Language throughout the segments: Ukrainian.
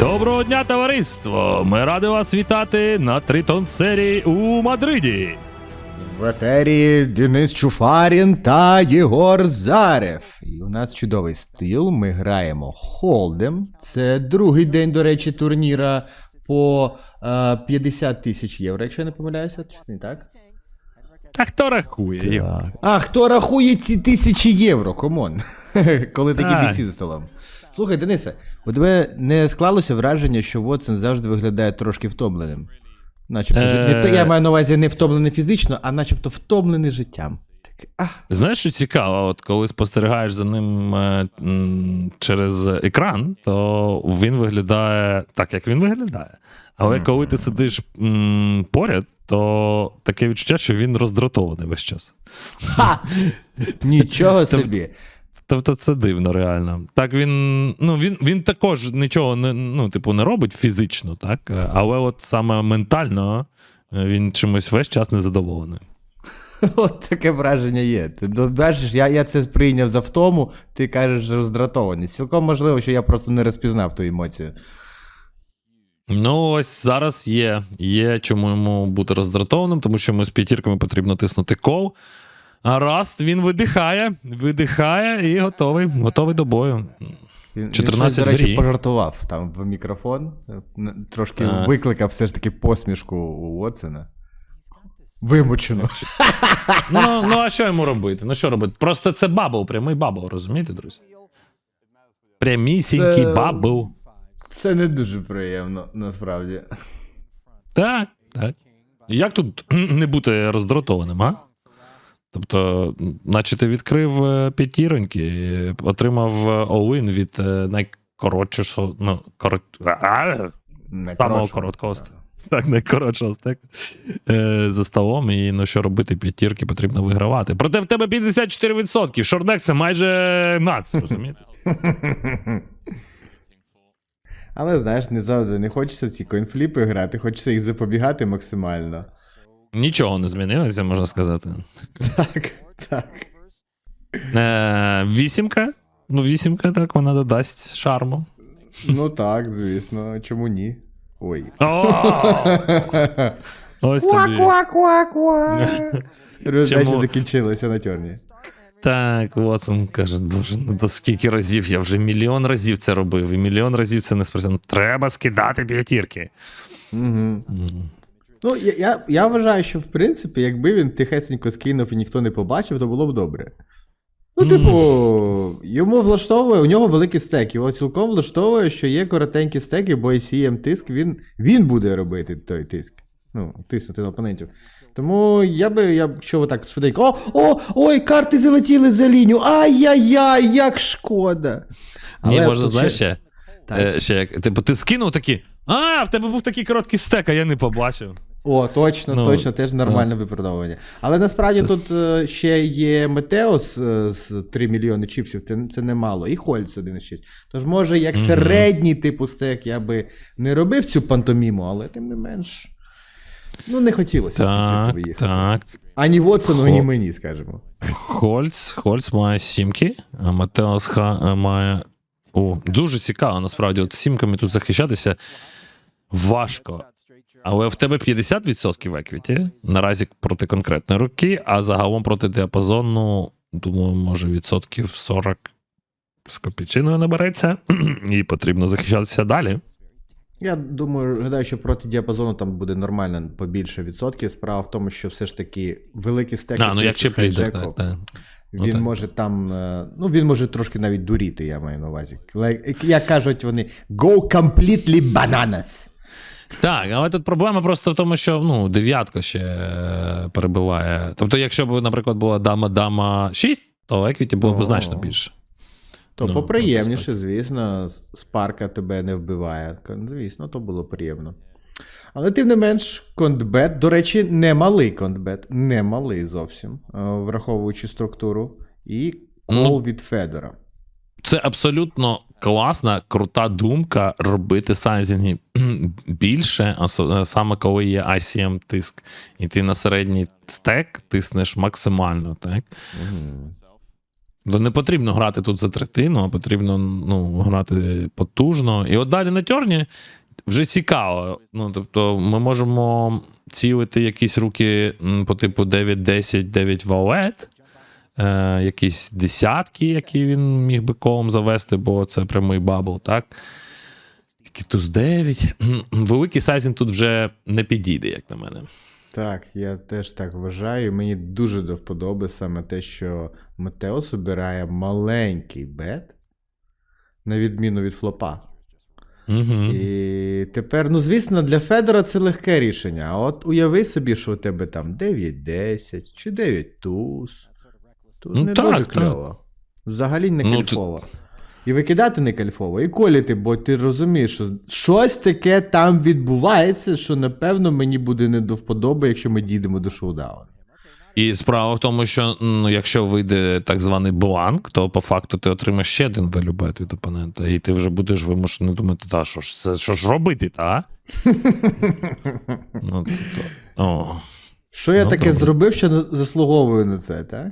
Доброго дня, товариство! Ми раді вас вітати на Тритон серії у Мадриді. В етері Денис Чуфарін та Єгор Зарев. І у нас чудовий стил. Ми граємо Холдем. Це другий день, до речі, турніра по е, 50 тисяч євро, якщо я не помиляюся, чи не так? А хто рахує? його? А хто рахує ці тисячі євро? Комон. Коли такі Так. бійці за столом. Слухай, Денисе, у тебе не склалося враження, що Вотсон завжди виглядає трошки втомленим. Начебто, Е. я маю на увазі не втомлений фізично, а начебто втомлений життям. А, Знаєш, що цікаво, от коли спостерігаєш за ним е, м, через екран, то він виглядає так, як він виглядає. Але коли ти сидиш м, поряд, то таке відчуття, що він роздратований весь час. Ха! Нічого собі. Тобто це дивно, реально. Так він, ну він, він також нічого не, ну, типу, не робить фізично, так? Але от саме ментально е, він чимось весь час незадоволений. От таке враження є. Ти бачиш, я, я це сприйняв за втому, ти кажеш роздратований. Цілком можливо, що я просто не розпізнав ту емоцію. Ну, ось зараз є. Є чому йому бути роздратованим, тому що йому з п'ятірками потрібно тиснути кол. А раз він видихає, видихає і готовий, готовий до бою. Він, 14 він щось, до речі, пожартував там в мікрофон. Трошки Так. викликав все ж таки посмішку у Уотсона. Вимучено. Ну, ну а що йому робити? Ну що робити? Просто це бабл, прямий бабл, розумієте, друзі? Прямісінький Це- бабл. Це не дуже приємно, насправді. Так, так. Як тут не бути роздратованим, а? Тобто, наче ти відкрив е, п'ятіроньки, отримав е, all-in від е, найкоротшого, ну, корот... самого короткого стеку. Так, найкоротшого стеку е, за столом. І ну що робити, п'ятірки потрібно вигравати. Проте в тебе 54%. Шордек це майже нац, розумієте? Але знаєш, не завжди не хочеться ці коінфліпи грати, хочеться їх запобігати максимально. Нічого не змінилося, можна сказати. Так, так. Е, вісімка. Ну, вісімка, так, вона додасть шарму. Ну так, звісно, чому ні? Ой. Ось тобі. Ква-ква-ква-ква. Чому? закінчилася на тьорні. Так, Вотсон каже, боже, ну до скільки разів я вже мільйон разів це робив, і мільйон разів це не спрацювало. Треба скидати п'ятірки. Угу. Ну, я, я, я вважаю, що в принципі, якби він тихесенько скинув і ніхто не побачив, то було б добре. Ну, типу, йому влаштовує, у нього великий стек. Його цілком влаштовує, що є коротенькі стеки, бо ICM тиск, він, він буде робити той тиск. Ну, тиснути на опонентів. Тому я би, я б, якщо ви так швиденько. О, о, ой, карти залетіли за лінію. Ай-яй-яй, як шкода. Ні, Але може, тут знаєш ще- Так. е, ще як, типу, ти скинув такі, а, в тебе був такий короткий стек, а я не побачив. О, точно, Ну, точно, теж нормальне виправдовування. Але насправді тут е, ще є Метеос е, з 3 мільйони чіпсів, це, немало, і Хольц 1,6. Тож, може, як середній типу стек я би не робив цю пантоміму, але тим не менш. Ну, не хотілося Так, виїхати. так. Ані Вотсону, Хо- ані мені, скажімо. Хольц, Хольц має сімки, а Матеос Ха е, має. О, дуже цікаво, насправді. От сімками тут захищатися важко. Але в тебе 50% еквіті наразі проти конкретної руки, а загалом проти діапазону, думаю, може відсотків 40 з копійчиною набереться, і потрібно захищатися далі. Я думаю, гадаю, що проти діапазону там буде нормально побільше відсотків. Справа в тому, що все ж таки великий стек. А, ну як з чип-лідер, так, так. Ну, Він так. може там, е, ну він може трошки навіть дуріти, я маю на увазі. Як кажуть вони, go completely bananas. Так, але тут проблема просто в тому, що ну, дев'ятка ще е, перебиває. Тобто, якщо б, наприклад, була дама-дама 6, то еквіті було б значно більше. То Ну, поприємніше, звісно, спарка тебе не вбиває. Звісно, то було приємно. Але тим не менш, контбет, до речі, не малий контбет, не малий зовсім, е, враховуючи структуру, і кол Ну, від Федора. Це абсолютно класна, крута думка робити сайзінги більше, е, саме коли є ICM тиск, і ти на середній стек тиснеш максимально, так? То не потрібно грати тут за третину, а потрібно ну, грати потужно. І от далі на тьорні вже цікаво. Ну, тобто, ми можемо цілити якісь руки по типу 9-10, 9 валет, е, якісь десятки, які він міг би колом завести, бо це прямий бабл, так? Тільки туз 9. Великий сайзінг тут вже не підійде, як на мене. Так, я теж так вважаю. Мені дуже до вподоби саме те, що Матео собирає маленький бет, на відміну від флопа. Угу. І тепер, ну звісно, для Федора це легке рішення. А от уяви собі, що у тебе там 9-10 чи 9 туз. Тут Ну, не так, дуже так. Взагалі не Ну, кайфово. І викидати не кайфово, і коліти, бо ти розумієш, що щось таке там відбувається, що напевно мені буде не до вподоби, якщо ми дійдемо до шоудауну. І справа в тому, що ну, якщо вийде так званий бланк, то по факту ти отримаєш ще один велюбет від опонента, і ти вже будеш вимушений думати, та що ж це що ж робити, та? ну, тобто, о, Що я Ну, таке добре. зробив, що заслуговую на це, так?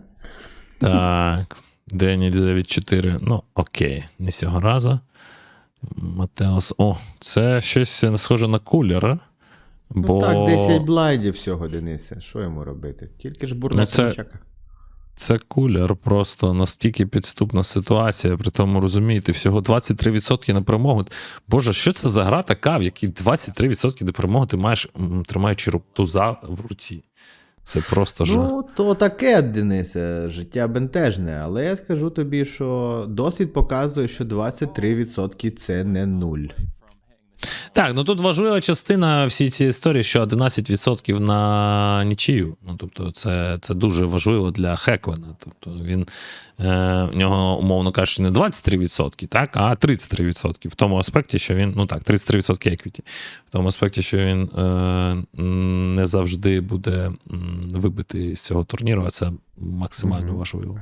Так. Дені 9-4. Ну, окей, не цього разу. Матеос. О, це щось не схоже на кулера. Бо... Ну так, 10 блайдів всього, Денисе. Що йому робити? Тільки ж бурна Ну, це-. Це кулер, просто настільки підступна ситуація. При тому розумієте, всього 23% на перемогу. Боже, що це за гра така, в якій 23% до перемоги ти маєш, тримаючи туза в руці. Це просто жах. Ну, то таке, Денисе, життя бентежне, але я скажу тобі, що досвід показує, що 23% це не нуль. Так, ну тут важлива частина всій цій історії, що 11% на нічию. Ну, тобто, це, це дуже важливо для Хеквена. Тобто він е, в нього, умовно кажучи, не 23%, так, а 33%. В тому аспекті, що він, ну так, 33% еквіті. В тому аспекті, що він е, не завжди буде м, вибитий з цього турніру, а це максимально важливо.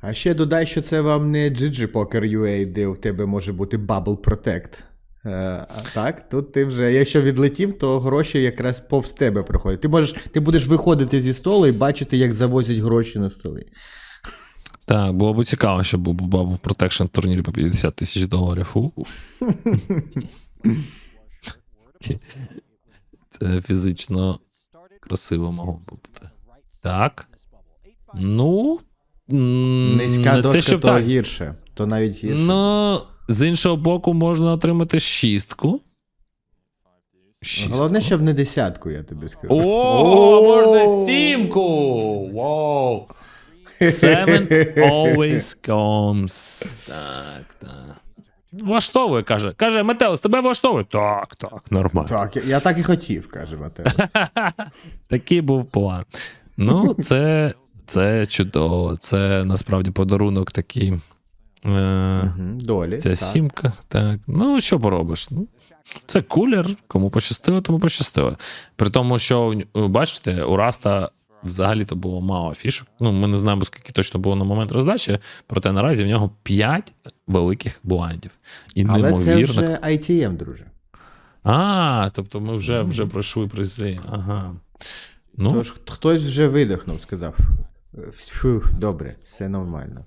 А ще додай, що це вам не GG Poker UA, де у тебе може бути Bubble Protect. Е, а так, тут ти вже, якщо відлетів, то гроші якраз повз тебе проходять. Ти можеш, ти будеш виходити зі столу і бачити, як завозять гроші на столи. Так, було б цікаво, щоб був Protection турнір по 50 тисяч доларів. Це фізично красиво могло б бути. Так. Ну. Низька дошка, то гірше, то навіть гірше. Ну, з іншого боку, можна отримати шістку. Шістку. Головне, щоб не десятку, я тобі скажу. О, можна сімку! Вау! Seven always comes. Так, так. Влаштовує, каже. Каже, Матеус, тебе влаштовує? Так, так, нормально. Так, я, я так і хотів, каже Матео. Такий був план. Ну, це, це чудово. Це насправді подарунок такий. Е, Долі. Ця так. сімка, так. Ну, що поробиш? Ну, це кулер, кому пощастило, тому пощастило. При тому, що бачите, у Раста взагалі-то було мало фішок. Ну, ми не знаємо, скільки точно було на момент роздачі, проте наразі в нього 5 великих блайндів. І Але це неймовірно. вже ITM, друже. А, тобто ми вже, вже пройшли призи. Ага. Ну, Тож хтось вже видихнув, сказав. Фу, добре, все нормально.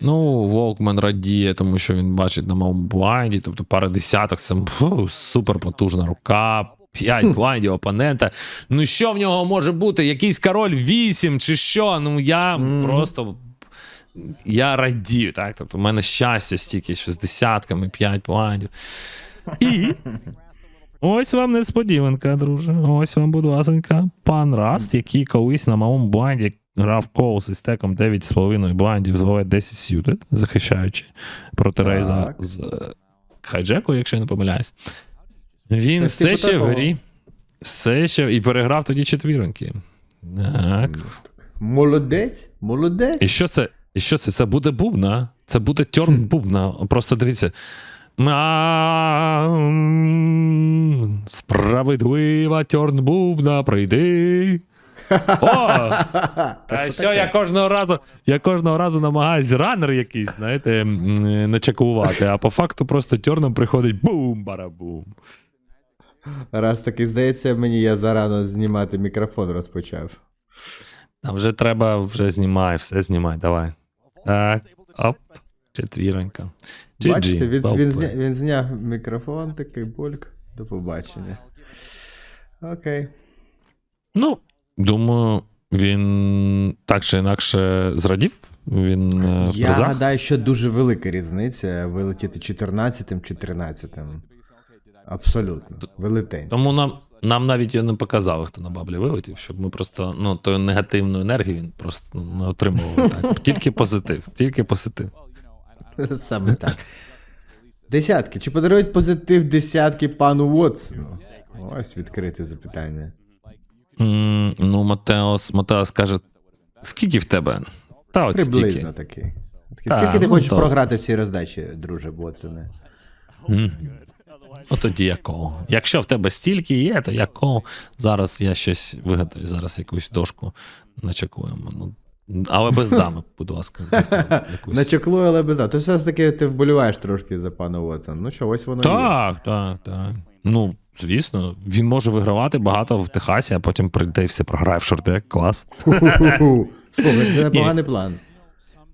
Ну, Волкмен радіє, тому що він бачить на моєму блайнді, тобто пара десяток, це фу, супер потужна рука. П'ять блайндів опонента. Ну що в нього може бути? Якийсь король 8 чи що? Ну я Мгм. просто. Я радію, так? Тобто, в мене щастя стільки, що з десятками, 5 блайндів. І. Ось вам несподіванка, друже. Ось вам, будь ласенька, пан Раст, який колись на малому блайнді грав кол з стеком 9,5 блайндів з ВВ 10 сюди, захищаючи проти Так. Рейза з е, хайджеку, якщо я не помиляюсь. Він Щось все типу ще в грі. Все ще і переграв тоді четвірки. Так. Молодець, молодець. І що це? І що це? Це буде бубна. Це буде тьорн бубна. Просто дивіться. Справедлива тьорн бубна, прийди. О! А що я кожного разу, я кожного разу намагаюсь ранер якийсь, знаєте, м, начекувати, а по факту просто тьорном приходить бум-барабум. Раз таки здається, мені я зарано знімати мікрофон розпочав. Там вже треба, вже знімай, все знімай, давай. Так, оп, четвіронька. GG, Бачите, він, він, зня, він зняв мікрофон, такий бульк. До побачення. Окей. Ну, думаю, він так чи інакше зрадів. Він е, Я призах. гадаю, що дуже велика різниця вилетіти 14-м чи 13-м. Абсолютно. Велетенська. Тому нам, нам навіть його не показали, хто на баблі вилетів, щоб ми просто ну, тою негативну енергію він просто не отримував. Так. Тільки позитив, тільки позитив. Саме так. Десятки. Чи подарують позитив десятки пану Вотсону? Ось відкрите запитання. М, ну, Матеос, Матеос каже: скільки в тебе? Та от стільки. Приблизно такий. Такий, Та, Скільки ти ну, хочеш то- програти в цій роздачі, друже Вотсоне? Мгм. Ну тоді якого. Якщо в тебе стільки є, то якого. Зараз я щось вигадаю, зараз якусь дошку начекуємо. Ну, але без дами, будь ласка, без дами. Якусь. Начеклую, але без То все ж таки ти вболіваєш трошки за пана Вотсона. Ну що, ось воно є. Так, так, так. Ну, звісно, він може вигравати багато в Техасі, а потім прийде і все програє в шортек. Клас. Слухай, це непоганий план.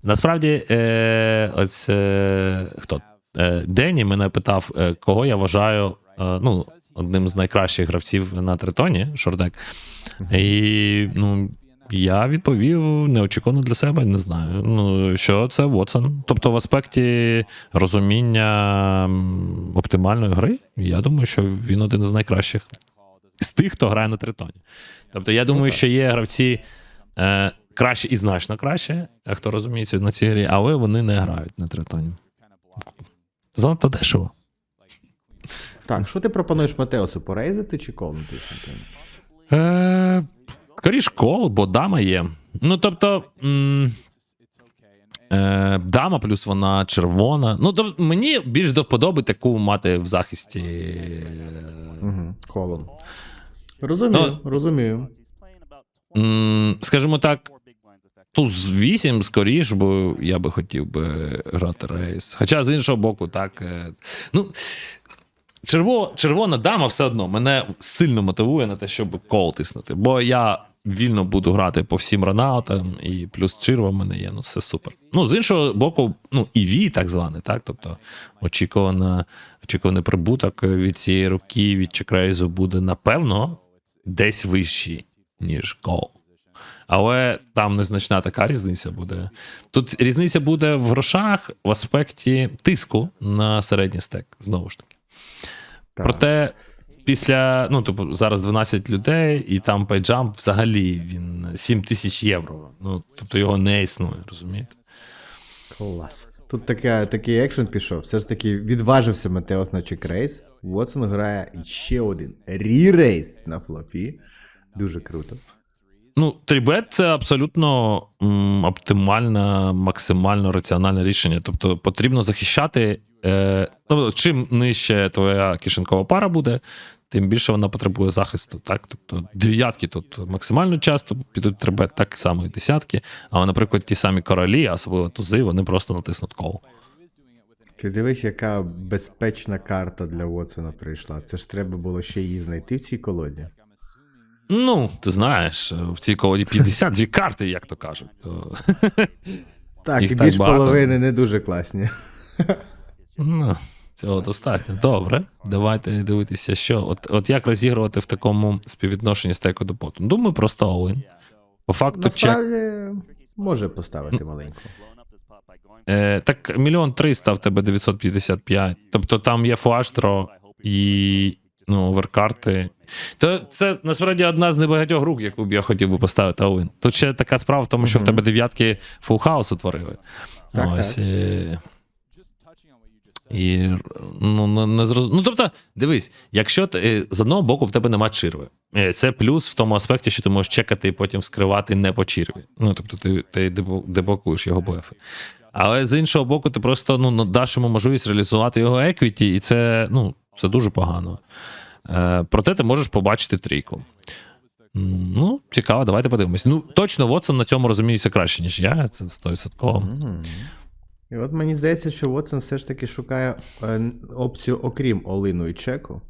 Насправді, е, ось е, хто? Е, Дені мене питав, е, кого я вважаю е, ну, одним з найкращих гравців на тритоні, шордек. І ну, я відповів неочікувано для себе, не знаю. Ну, що це Вотсон. Тобто, в аспекті розуміння оптимальної гри, я думаю, що він один з найкращих з тих, хто грає на тритоні. Тобто, я думаю, що є гравці е, краще і значно краще, е, хто розуміється на цій грі, але вони не грають на тритоні. Занадто дешево. Так, що ти пропонуєш Матеосу? Порейзити чи колнути? Е, скоріш кол, бо дама є. Ну, тобто. М- Е, дама, плюс вона червона. Ну, тобто, мені більш до вподоби таку мати в захисті. е, Угу. Колон. Розумію, розумію. м, Скажімо так, туз 8 скоріш, бо я би хотів би грати рейс. Хоча з іншого боку, так. е, Ну, черво, червона дама все одно мене сильно мотивує на те, щоб кол тиснути. Бо я вільно буду грати по всім ранаутам, і плюс черва в мене є, ну все супер. Ну, з іншого боку, ну, EV так званий, так? Тобто очікувана, очікуваний прибуток від цієї руки, від чекрейзу буде, напевно, десь вищий, ніж кол. Але там незначна така різниця буде. Тут різниця буде в грошах в аспекті тиску на середній стек, знову ж таки. Так. Проте, після, ну, типу, зараз 12 людей, і там пайджамп взагалі він 7 тисяч євро. Ну, тобто його не існує, розумієте? Клас. Тут таке, такий екшен пішов. Все ж таки відважився Матеос на чекрейс. Вотсон грає ще один рі-рейс на флопі. Дуже круто. Ну, трібет це абсолютно м, оптимальне, максимально раціональне рішення. Тобто потрібно захищати. Е, ну, чим нижче твоя кишенкова пара буде, тим більше вона потребує захисту. Так? Тобто дев'ятки тут максимально часто підуть трибет, так само і десятки. Але, наприклад, ті самі королі, особливо тузи, вони просто натиснуть кол. Ти дивись, яка безпечна карта для Вотсона прийшла. Це ж треба було ще її знайти в цій колоді. Ну, ти знаєш, в цій колоді 52 карти, як то кажуть. Так, Їх і більш половини не дуже класні. ну, цього достатньо. Добре. Давайте дивитися, що. От, от як розігрувати в такому співвідношенні стейку до поту. Думаю, просто all-in. По факту, чек. Може поставити маленьку. Е, так, мільйон триста в тебе 955. Тобто там є флаштро і ну, оверкарти. То це насправді одна з небагатьох рук, яку б я хотів би поставити all-in. Тут ще така справа в тому, що в тебе дев'ятки фул хаус утворили. Так, Ось. так. І ну, не, не зроз... ну тобто, дивись, якщо ти, е, з одного боку в тебе нема чирви, Е, це плюс в тому аспекті, що ти можеш чекати і потім вскривати не по чирві. Ну тобто ти, ти деблокуєш його блефи. Але з іншого боку, ти просто ну, даш йому можливість реалізувати його еквіті, і це, ну, це дуже погано. Е, проте ти можеш побачити трійку. Ну, цікаво, давайте подивимось. Ну, точно, Вотсон на цьому розуміється краще, ніж я. Це 100%. Мгм. І от мені здається, що Вотсон все ж таки шукає е, опцію, окрім Олину і чеку.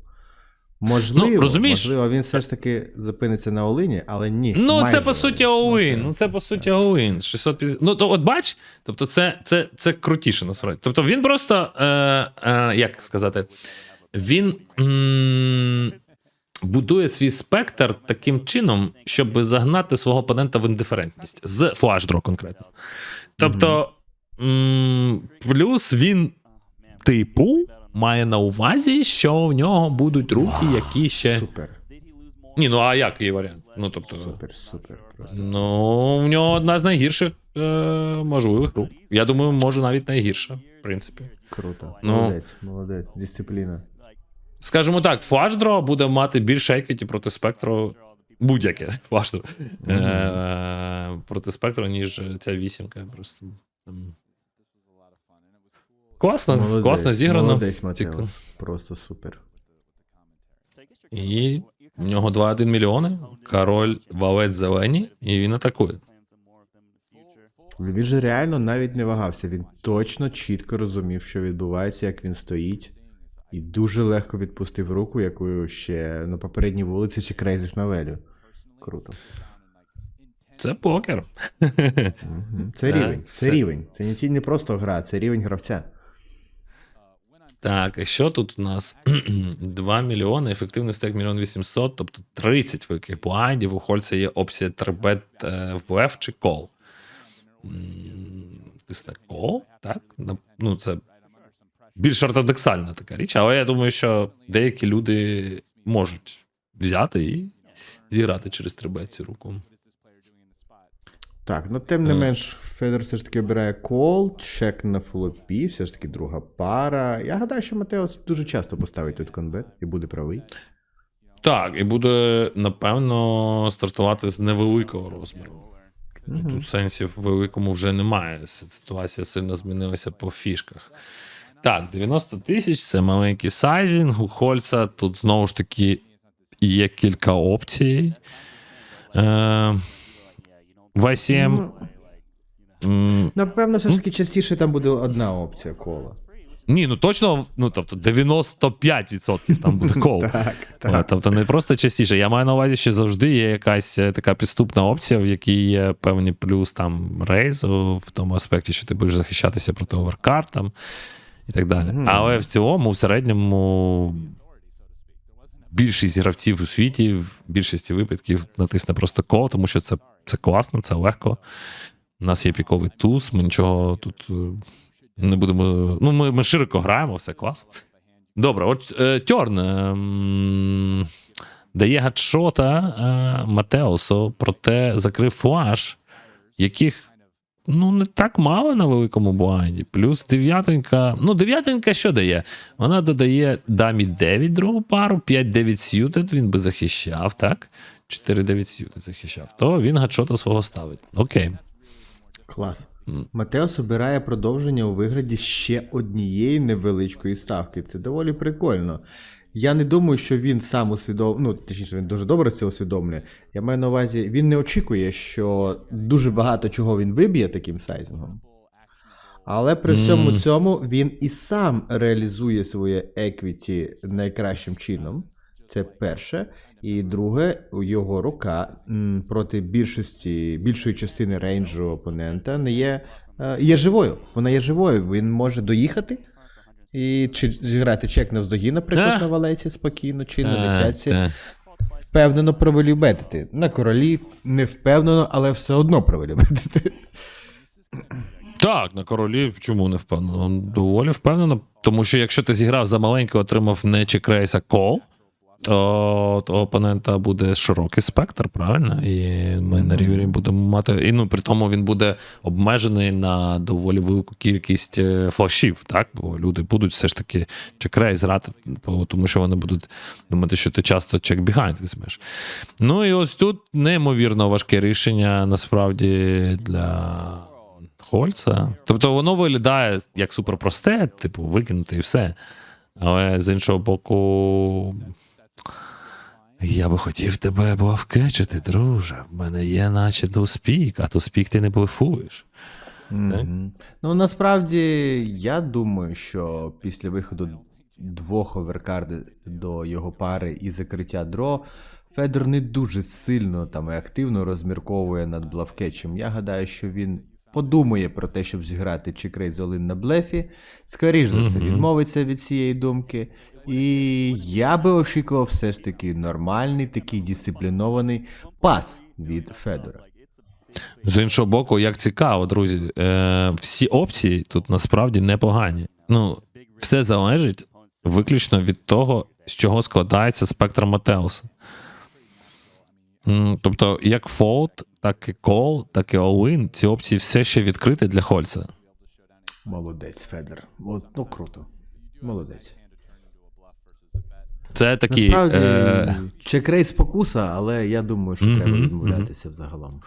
Можливо, Ну, розумієш? можливо, він все ж таки зупиниться на Олині, але ні. Ну, майже це по суті all-in. Ну, це по суті all-in. 650. Ну, то от бач, тобто це, це, це крутіше насправді. Тобто він просто, е, е, як сказати, він м- будує свій спектр таким чином, щоб загнати свого опонента в індиферентність з флашдро конкретно. Тобто, плюс він, типу, має на увазі, що в нього будуть руки, які ще. Супер, Ні, ну а який варіант? Ну, тобто. супер, супер. Просто. Ну, в нього одна з найгірших е, можливих рук. Я думаю, може навіть найгірша, в принципі. Круто. Ну. Молодець, молодець, дисципліна. Скажімо так, флашдро буде мати більше еквіті проти спектру. Будь-яке флашдро. Е, проти спектру, ніж ця вісімка. Просто. там. Класно, Молодець, класно зіграно. Молодець. Матеос. Просто супер. І в нього 2-1 мільйони. Король валець зелені, і він атакує. Він же реально навіть не вагався. Він точно чітко розумів, що відбувається, як він стоїть. І дуже легко відпустив руку, яку ще на попередній вулиці чи Крейзіс на велю. Круто. Це покер. Це рівень. Це рівень. Це не просто гра, це рівень гравця. Так, і що тут у нас? 2 мільйони, ефективний стек 1 800, тобто 30 великих блайндів. У Хольца є опція 3 в БФ чи кол. Тисне кол, так? Ну, це більш ортодоксальна така річ, але я думаю, що деякі люди можуть взяти і зіграти через 3 цю руку. Так, ну тим не Е. менш, Федор все ж таки обирає кол, чек на флопі, все ж таки друга пара. Я гадаю, що Матеос дуже часто поставить тут конбет і буде правий. Так, і буде, напевно, стартувати з невеликого розміру. Тут сенсів великому вже немає. Ситуація сильно змінилася по фішках. Так, 90 тисяч це маленький сайзінг. У Хольца тут знову ж таки є кілька опцій. Е, V7. Ну, Напевно, все ж таки частіше там буде одна опція кола. Ні, ну точно, ну тобто 95% там буде кол. Так, Е, так. Тобто не просто частіше. Я маю на увазі, що завжди є якась е, така підступна опція, в якій є певний плюс там рейзу, в тому аспекті, що ти будеш захищатися проти оверкар там і так далі. Мгм. Але в цілому, в середньому, більшість гравців у світі в більшості випадків натисне просто кол, тому що це, це класно, це легко. У нас є піковий туз, ми нічого тут е, не будемо. Ну, ми, ми широко граємо, все клас. Добре, от е, Тьорн ем, дає гадшота е, Матеусу, проте закрив флаш, яких ну не так мало на великому блайнді. Плюс дев'ятонька. Ну, дев'ятонька що дає? Вона додає дамі 9 другу пару, 5-9 сьютед, він би захищав, так? 4-9 сьютед захищав. То він гадшота свого ставить. Окей. Клас. Матеос обирає продовження у вигляді ще однієї невеличкої ставки. Це доволі прикольно. Я не думаю, що він сам усвідомлює, ну, точніше, він дуже добре це усвідомлює. Я маю на увазі, він не очікує, що дуже багато чого він виб'є таким сайзингом. Але при всьому Мгм. цьому він і сам реалізує своє еквіті найкращим чином. Це перше. І друге, його рука проти більшості, більшої частини рейнджу опонента не є, е, є живою. Вона є живою. Він може доїхати і чи зіграти чек на вздогі, наприклад, Ех. на валеці спокійно, чи на десятці. Впевнено провелюбетити. На королі не впевнено, але все одно провелюбетити. Так, на королі чому не впевнено? Доволі впевнено. Тому що якщо ти зіграв за маленько, отримав не чекрейс, а кол, то, то опонента буде широкий спектр, правильно? І ми на рівні будемо мати. І ну при тому він буде обмежений на доволі велику кількість е, флашів, так? Бо люди будуть все ж таки чекрейс грати, бо- тому що вони будуть думати, що ти часто чек бігайнд візьмеш. Ну і ось тут неймовірно важке рішення насправді для. Хольца. Тобто воно виглядає як суперпросте, типу, викинути і все. Але з іншого боку. Я би хотів тебе блавкечити, друже. В мене є наче дуспік, а дуспік ти не блефуєш. Мгм. Ну насправді я думаю, що після виходу двох оверкарди до його пари і закриття дро, Федор не дуже сильно там і активно розмірковує над блавкетчем. Я гадаю, що він подумає про те, щоб зіграти чекрейз Олин на блефі. Скоріш за Мгм. відмовиться від цієї думки. І я би очікував все ж таки нормальний, такий дисциплінований пас від Федора. З іншого боку, як цікаво, друзі, е, всі опції тут насправді непогані. Ну, все залежить виключно від того, з чого складається спектр Матеуса. Тобто, як фолд, так і кол, так і all-in, ці опції все ще відкриті для Хольца. Молодець, Федор. От, ну круто. Молодець. Це такі. Насправді, Е, чекрейс спокуса, але я думаю, що Мгм, треба відмовлятися взагалом.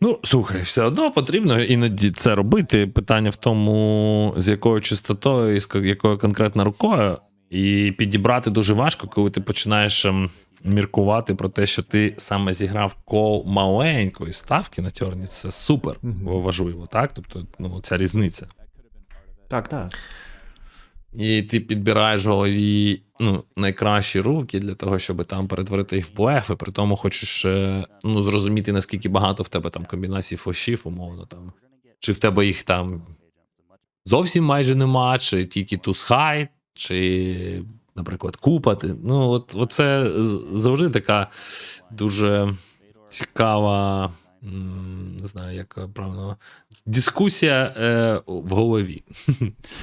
Ну, слухай, все одно потрібно іноді це робити. Питання в тому, з якою частотою і з якою конкретно рукою. І підібрати дуже важко, коли ти починаєш ем, міркувати про те, що ти саме зіграв кол маленької ставки на тьорні. Це супер Мгм. важливо, так? Тобто, ну, ця різниця. Так, так. І ти підбираєш голові ну, найкращі руки для того, щоб там перетворити їх в блефи, при тому хочеш е, ну, зрозуміти, наскільки багато в тебе там комбінацій фошів, умовно там. Чи в тебе їх там зовсім майже нема, чи тільки тусхай, чи, наприклад, купати. Ну, от, з- завжди така дуже цікава. Не знаю, як правильно. Дискусія е, в голові.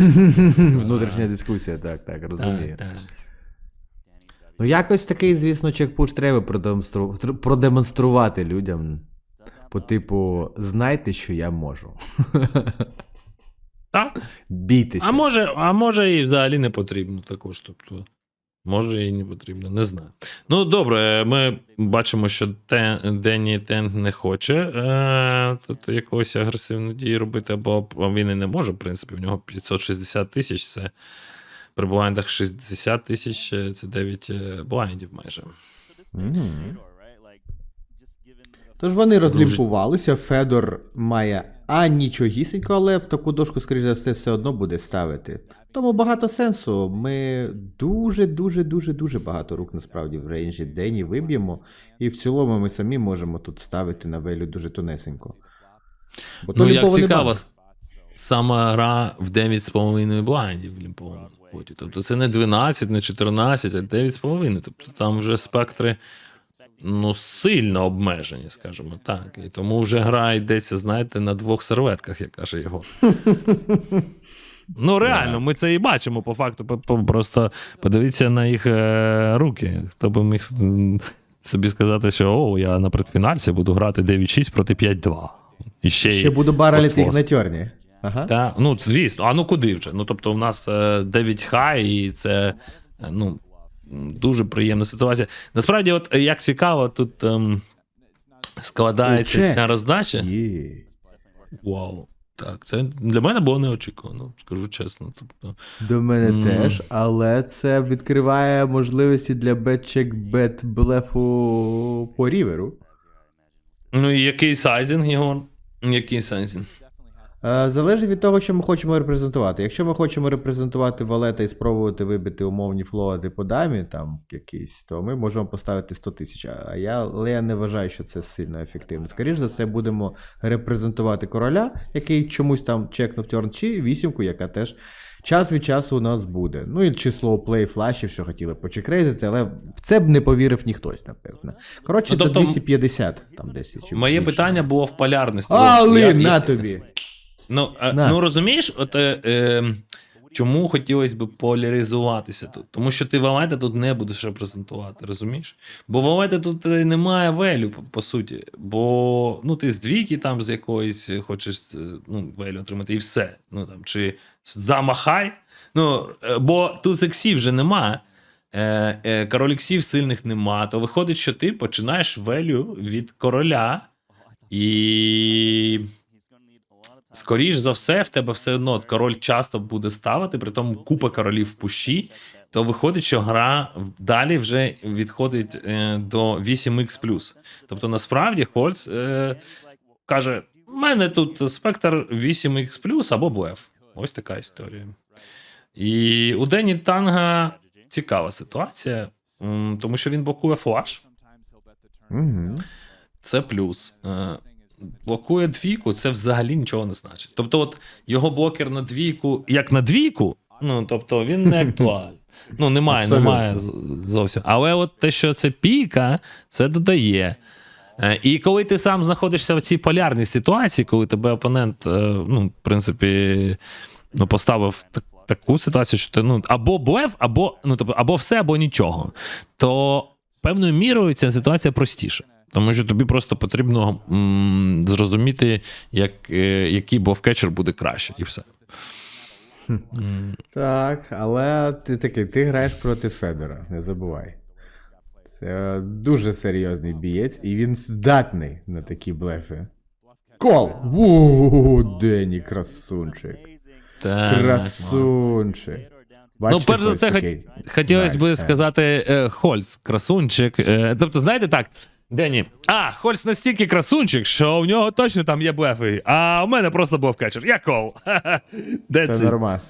Внутрішня дискусія, так, так, розумію. Так, так. Ну, якось такий, звісно, чекпуш треба продемонстру... продемонструвати людям. По типу, знайте, що я можу. Так? Бійтеся. А може, а може і взагалі не потрібно також. Тобто, може і не потрібно, не знаю. Ну, добре, ми бачимо, що Тен, Денні Тенг не хоче е, тобто, якоїсь агресивної дії робити, або він і не може, в принципі, в нього 560 тисяч, це при блайндах 60 тисяч, е, це 9 е, блайндів майже. Мгм. Тож вони розлімпувалися, Федор має а нічогісінько, але в таку дошку, скоріш за все, все одно буде ставити. Тому багато сенсу. Ми дуже, дуже, дуже, дуже багато рук насправді в рейнджі Дені виб'ємо. І в цілому ми самі можемо тут ставити на велю дуже тонесенько. Бо то Ну, як цікаво, сама гра в 9,5 блайндів в лімповому поті. Тобто це не 12, не 14, а 9,5. Тобто там вже спектри ну, сильно обмежені, скажімо так. І тому вже гра йдеться, знаєте, на двох серветках, як каже його. Ну, реально, ми це і бачимо по факту. Просто подивіться на їх е, руки. Хто би міг собі сказати, що о, я на предфінальці буду грати 9-6 проти 5-2. І ще, й Ще буду барелити їх на тьорні. Ага. та, ну, звісно, а ну куди вже? Ну, тобто, у нас е, 9 хай, і це е, ну, дуже приємна ситуація. Насправді, от е, як цікаво, тут ем, складається Чек. ця роздача. Є. Вау. Так, це для мене було неочікувано, скажу чесно. Тобто, До мене Мгм. теж, але це відкриває можливості для бетчек бет блефу по ріверу. ну і який сайзинг його? Який сайзинг? Е, Залежить від того, що ми хочемо репрезентувати. Якщо ми хочемо репрезентувати валета і спробувати вибити умовні флоати по дамі, там якісь, то ми можемо поставити 100 тисяч. Я, але я не вважаю, що це сильно ефективно. Скоріше за все, будемо репрезентувати короля, який чомусь там чекнув тьорн, чи вісімку, яка теж час від часу у нас буде. Ну і число плей флашів, що хотіли почекрейзити, але в це б не повірив ніхтось, напевно. Коротше, Ну, тобто, до 250 там десь. Чи Моє більше. питання було в полярності. Але Я- на тобі! Ну, а, На. ну розумієш, от е, е, чому хотілося б поляризуватися тут? Тому що ти Валета тут не будеш репрезентувати, розумієш? Бо Валета тут е, немає велю, по, по суті. Бо ну, ти з двійки там з якоїсь хочеш е, ну, велю отримати, і все. Ну, там, чи замахай. Ну, е, бо тут ексів вже немає. Е, е, короліксів сильних нема, то виходить, що ти починаєш велю від короля, і скоріш за все, в тебе все одно король часто буде ставити, при тому купа королів в пущі, то виходить, що гра далі вже відходить е, до 8х. Тобто, насправді, Хольц е, каже: у мене тут спектр 8х або блеф. Ось така історія. І у Дені Танга цікава ситуація, тому що він блокує флаш. Угу. Це плюс. Блокує двійку, це взагалі нічого не значить. Тобто, от його блокер на двійку, як на двійку, ну тобто він не актуальний. Ну, немає, Абсолютно. немає зовсім. Але от те, що це піка, це додає. Е, І коли ти сам знаходишся в цій полярній ситуації, коли тебе опонент, е, ну, в принципі, ну, поставив так- таку ситуацію, що ти ну, або блеф, або, ну, тобто, або все, або нічого, то певною мірою ця ситуація простіша. Тому що тобі просто потрібно м, зрозуміти, як, е, який блофкетчер буде краще, і все. Так, але ти такий, ти граєш проти Федора, не забувай. Це дуже серйозний бієць, і він здатний на такі блефи. Кол! Вуу, Дені, красунчик. так. Красунчик. Ну, перш за все, хот- хотілося Nice, сказати е, Хольц, красунчик. Е, тобто, знаєте так, Дені, а, Хольц настільки красунчик, що у нього точно там є блефи, а у мене просто блефкетчер. Я кол. Де Це це? нормас.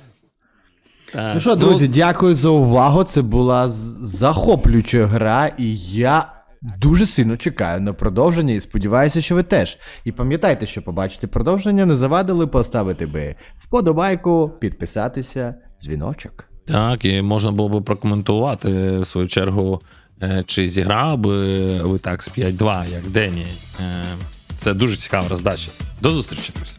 Ну що, друзі, дякую за увагу. Це була захоплююча гра, і я дуже сильно чекаю на продовження і сподіваюся, що ви теж. І пам'ятайте, що побачити продовження не завадили поставити би вподобайку, підписатися, дзвіночок. Так, і можна було б прокоментувати в свою чергу, чи зіграв би ви так з 5-2, як Дені. Е, Це дуже цікава роздача. До зустрічі, друзі.